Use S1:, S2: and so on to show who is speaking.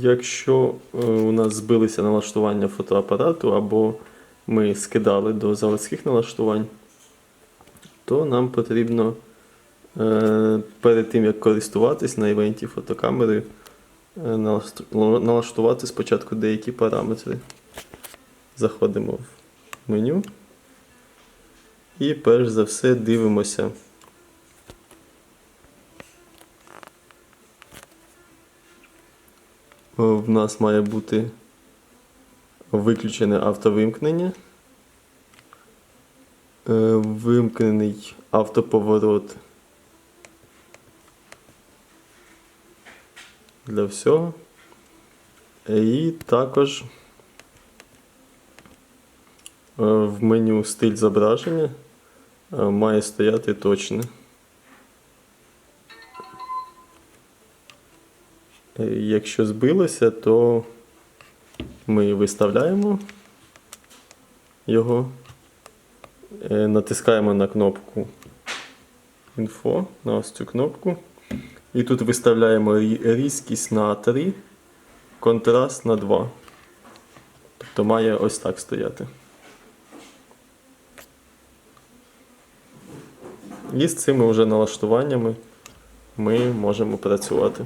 S1: Якщо е, у нас збилися налаштування фотоапарату або ми скидали до заводських налаштувань, то нам потрібно е, перед тим, як користуватись на івенті фотокамери, е, налаштувати спочатку деякі параметри. Заходимо в меню. І перш за все дивимося. В нас має бути виключене автовимкнення. Е, Вимкнений автоповорот для всього. І також е, в меню стиль зображення е, має стояти точне. Якщо збилося, то ми виставляємо його, е, натискаємо на кнопку Info, на ось цю кнопку. І тут виставляємо різкість на 3, контраст на 2. Тобто має ось так стояти. І з цими вже налаштуваннями ми можемо працювати.